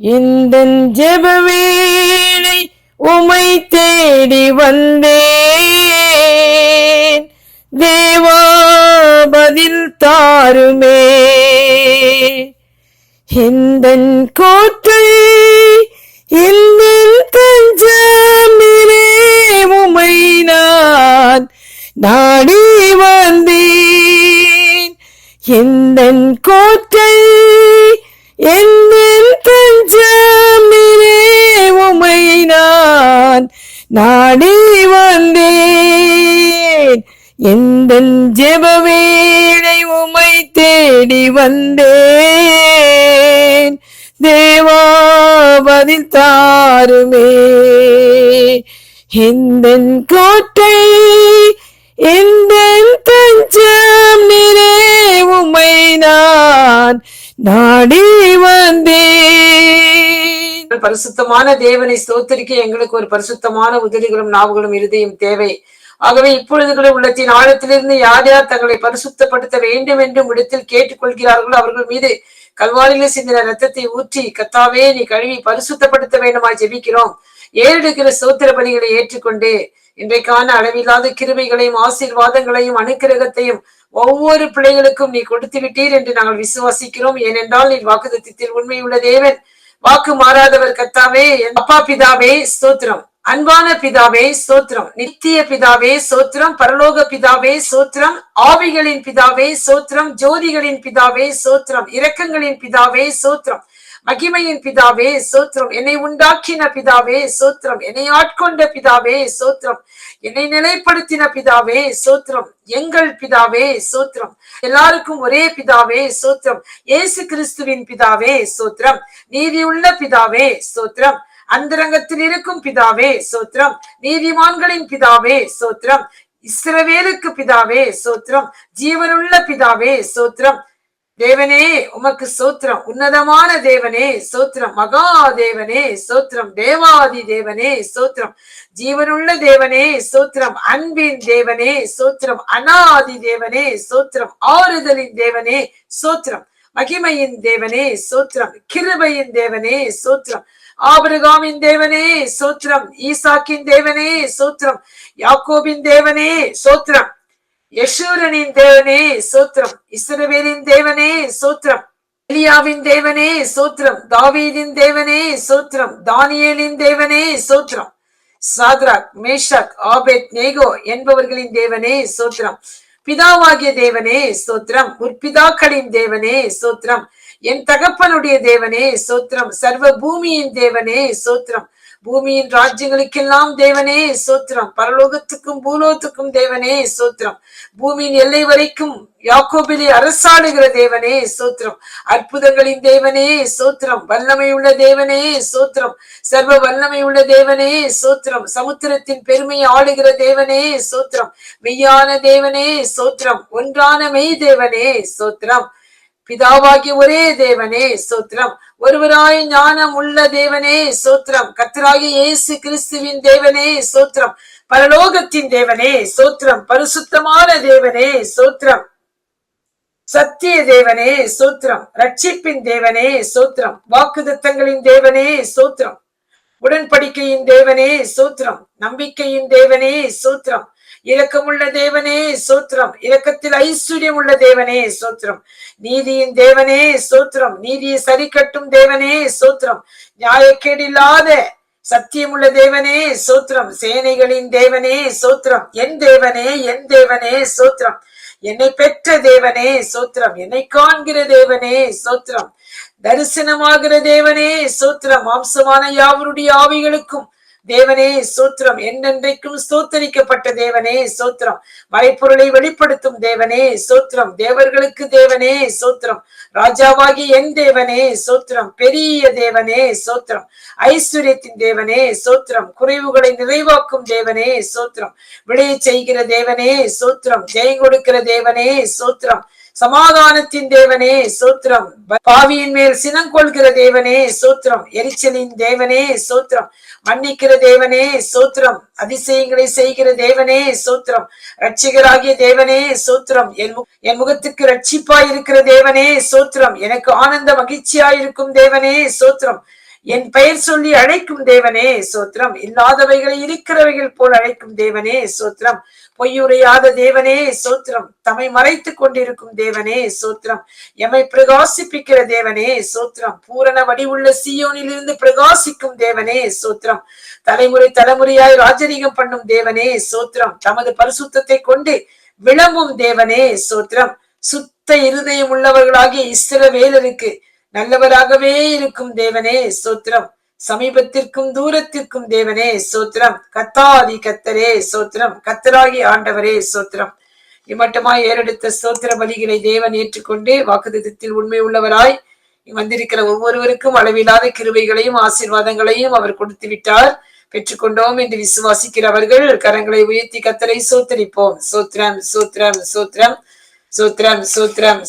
இந்த ஜெபவேளை உமை தேடி வந்தேன். தேவா பதில் தாருமே. இந்த கோட்டை இந்த தஞ்சமிலே உமை நான் நாடி வந்தேன். எந்த கோட்டை தஞ்சமிரே உமை நான் நாடி வந்தேன். எந்த ஜெபவேளை உமை தேடி வந்தேன். தேவா பதில் தாருமே. எந்த கோட்டை எந்த தஞ்சம் நிறே உமை நான் நாடி வந்தேன் பரிசுத்தமான தேவனை ஸ்தோத்திரிக்க எங்களுக்கு ஒரு பரிசுத்தமான உதவிகளும் நாவுகளும் இறுதியும் தேவை. ஆகவே இப்பொழுதுகளை உள்ளத்தின் ஆழத்திலிருந்து யார் யார் தங்களை பரிசுத்தப்படுத்த வேண்டும் என்றும் இடத்தில் கேட்டுக்கொள்கிறார்களோ அவர்கள் மீது கல்வாரியில சிந்தின ரத்தத்தை ஊற்றி கத்தாவே நீ கழுவி பரிசுத்தப்படுத்த வேண்டுமா ஜெபிக்கிறோம். ஏறெடுக்கிற சோத்திர பலிகளை ஏற்றுக்கொண்டு இன்றைக்கான அளவில்லாத கிருமைகளையும் ஆசீர்வாதங்களையும் அனுக்கிரகத்தையும் ஒவ்வொரு பிள்ளைகளுக்கும் நீ கொடுத்து விட்டீர் என்று நாங்கள் விசுவாசிக்கிறோம். ஏனென்றால் நீ வாக்குத்தத்தில் உண்மையுள்ள தேவன். வாக்கு மாறாதவர் கத்தாவே என் அப்பா பிதாவே ஸ்தோத்திரம். அன்பான பிதாவே சோத்திரம் நித்திய பிதாவே சோத்திரம் பரலோக பிதாவே சோத்திரம் ஆவிகளின் பிதாவே சோத்திரம் ஜோதிகளின் பிதாவே சோத்திரம் இரக்கங்களின் பிதாவே சோத்திரம் மகிமையின் பிதாவே சோத்திரம் என்னை உண்டாக்கின பிதாவே சோத்திரம் என்னை ஆட்கொண்ட பிதாவே சோத்திரம் என்னை நிலைப்படுத்தின பிதாவே சோத்திரம் எங்கள் பிதாவே சோத்திரம் எல்லாருக்கும் ஒரே பிதாவே சோத்திரம் ஏசு கிறிஸ்துவின் பிதாவே சோத்திரம் உள்ள பிதாவே சோத்திரம் அந்தரங்கத்தில் இருக்கும் பிதாவே சோத்திரம் நீதிமான்களின் பிதாவே சோத்திரம் இஸ்ரவேலுக்கு பிதாவே சோத்திரம் ஜீவனுள்ள பிதாவே சோத்திரம் தேவனே உமக்கு சோத்திரம் உன்னதமான தேவனே சோத்திரம் மகா தேவனே சோத்திரம் தேவாதி தேவனே சோத்திரம் ஜீவனுள்ள தேவனே சோத்திரம் அன்பின் தேவனே சோத்திரம் அனாதி தேவனே சோத்திரம் ஆறுதலின் தேவனே சோத்திரம் மகிமையின் தேவனே சோத்திரம் கிருபையின் தேவனே சோத்திரம் ஆபிரகாமின் தேவனே சோத்திரம் ஈசாக்கின் தேவனே சோத்திரம் யாக்கோபின் தேவனே சோத்திரம் யசூரனின் தேவனே சோத்திரம் இஸ்ரவேலின் தேவனே சோத்திரம் எலியாவின் தேவனே சோத்திரம் தாவீதின் தேவனே சோத்திரம் தானியலின் தேவனே சோத்திரம் சாத்ராக் மேஷக் ஆபேத் நேகோ என்பவர்களின் தேவனே சோத்திரம் பிதாவாகிய தேவனே சோத்திரம் முற்பிதாக்களின் தேவனே சோத்திரம் என் தகப்பனுடைய தேவனே சோத்திரம் சர்வ பூமியின் தேவனே சோத்திரம் பூமியின் ராஜ்யங்களுக்கெல்லாம் தேவனே சோத்திரம். பரலோகத்துக்கும் பூலோகத்துக்கும் தேவனே சோத்திரம். பூமியின் எல்லை வரைக்கும் யாக்கோபிலே அரசாடுகிற தேவனே சோத்திரம். அற்புதங்களின் தேவனே சோத்திரம். வல்லமை உள்ள தேவனே சோத்திரம். சர்வ வல்லமை உள்ள தேவனே சோத்திரம். சமுத்திரத்தின் பெருமையை ஆளுகிற தேவனே சோத்திரம். மெய்யான தேவனே சோத்திரம். ஒன்றான மெய் தேவனே சோத்திரம். பிதாவாகிய ஒரே தேவனே சோத்திரம் ஒருவராய் ஞானம் உள்ள தேவனே சோத்திரம் கத்தராகிய இயேசு கிறிஸ்துவின் தேவனே சோத்திரம் பரலோகத்தின் தேவனே சோத்திரம் பரிசுத்தமான தேவனே சோத்திரம் சத்திய தேவனே சோத்திரம் ரட்சிப்பின் தேவனே சோத்திரம் வாக்குதத்தங்களின் தேவனே சோத்திரம் உடன்படிக்கையின் தேவனே சோத்திரம் நம்பிக்கையின் தேவனே சோத்திரம் இரக்கமுள்ள தேவனே சோத்திரம் இரக்கத்தில் ஐஸ்வர்யம் உள்ள தேவனே சோத்திரம் நீதியின் தேவனே சோத்திரம் நீதியை சரி கட்டும் தேவனே சோத்திரம் நியாயக்கேடில்லாத சத்தியமுள்ள தேவனே சோத்திரம் சேனைகளின் தேவனே சோத்திரம் என் தேவனே என் தேவனே சோத்திரம் என்னை பெற்ற தேவனே சோத்திரம் என்னை காண்கிற தேவனே சோத்திரம் தரிசனமாகிற தேவனே சோத்திரம் மாம்சமான யாவருடைய ஆவிகளுக்கும் தேவனே சூத்திரம் என்னென்றைக்கும் சூத்தரிக்கப்பட்ட தேவனே சூத்திரம் மறைப்பொருளை வெளிப்படுத்தும் தேவனே சூத்திரம் தேவர்களுக்கு தேவனே சூத்திரம் ராஜாவாகி என் தேவனே சூத்திரம் பெரிய தேவனே சூத்திரம் ஐஸ்வர்யத்தின் தேவனே சூத்திரம் குறைவுகளை நிறைவாக்கும் தேவனே சூத்திரம் விளைய செய்கிற தேவனே சூத்திரம் ஜெயம் கொடுக்கிற தேவனே சூத்திரம் சமாதானத்தின் தேவனே சூத்திரம் பாவியின் மேல் சினம் கொள்கிற தேவனே சூத்திரம் எரிச்சலின் தேவனே சூத்திரம் மன்னிக்கிற தேவனே சூத்திரம் அதிசயங்களை செய்கிற தேவனே சோத்திரம் ரட்சிகராகிய தேவனே சோத்திரம் என் என் முகத்துக்கு ரட்சிப்பாய் இருக்கிற தேவனே சோத்திரம் எனக்கு ஆனந்த மகிழ்ச்சியாயிருக்கும் தேவனே சோத்திரம் என் பெயர் சொல்லி அழைக்கும் தேவனே சோத்திரம் இல்லாதவைகளை இருக்கிறவைகள் போல் அழைக்கும் தேவனே சோத்திரம் பொய்யுரையாத தேவனே சோத்திரம். தம்மை மறைத்துக் கொண்டிருக்கும் தேவனே சோத்திரம். எம்மை பிரகாசிப்பிக்கிற தேவனே சோத்திரம். பூரண வடிவுள்ள சீயோனிலிருந்து பிரகாசிக்கும் தேவனே சோத்திரம். தலைமுறை தலைமுறையாய் ராஜரீகம் பண்ணும் தேவனே சோத்திரம். தமது பரிசுத்தத்தை கொண்டு விளம்பும் தேவனே சோத்திரம். சுத்த இருதயம் உள்ளவர்களாகிய இஸ்ரவேலருக்கு நல்லவராகவே இருக்கும் தேவனே சோத்திரம். சமீபத்திற்கும் தூரத்திற்கும் தேவனே சோத்திரம். கத்தாதி கத்தரே சோத்திரம். கத்தராகி ஆண்டவரே சோத்திரம். இம்மட்டமாய் ஏறெடுத்த சோத்திர பலிகளை தேவன் ஏற்றுக்கொண்டு வாக்குதத்தில் உண்மை உள்ளவராய் வந்திருக்கிற ஒவ்வொருவருக்கும் அளவில்லாத கிருபைகளையும் ஆசீர்வாதங்களையும் அவர் கொடுத்து விட்டார் பெற்றுக்கொண்டோம் என்று விசுவாசிக்கிறவர்கள் கரங்களை உயர்த்தி கத்தரை சோத்தரிப்போம். சோத்திரம் சோத்திரம் சோத்திரம். சோத்திரம் சோத்திரம் சோத்திரம்.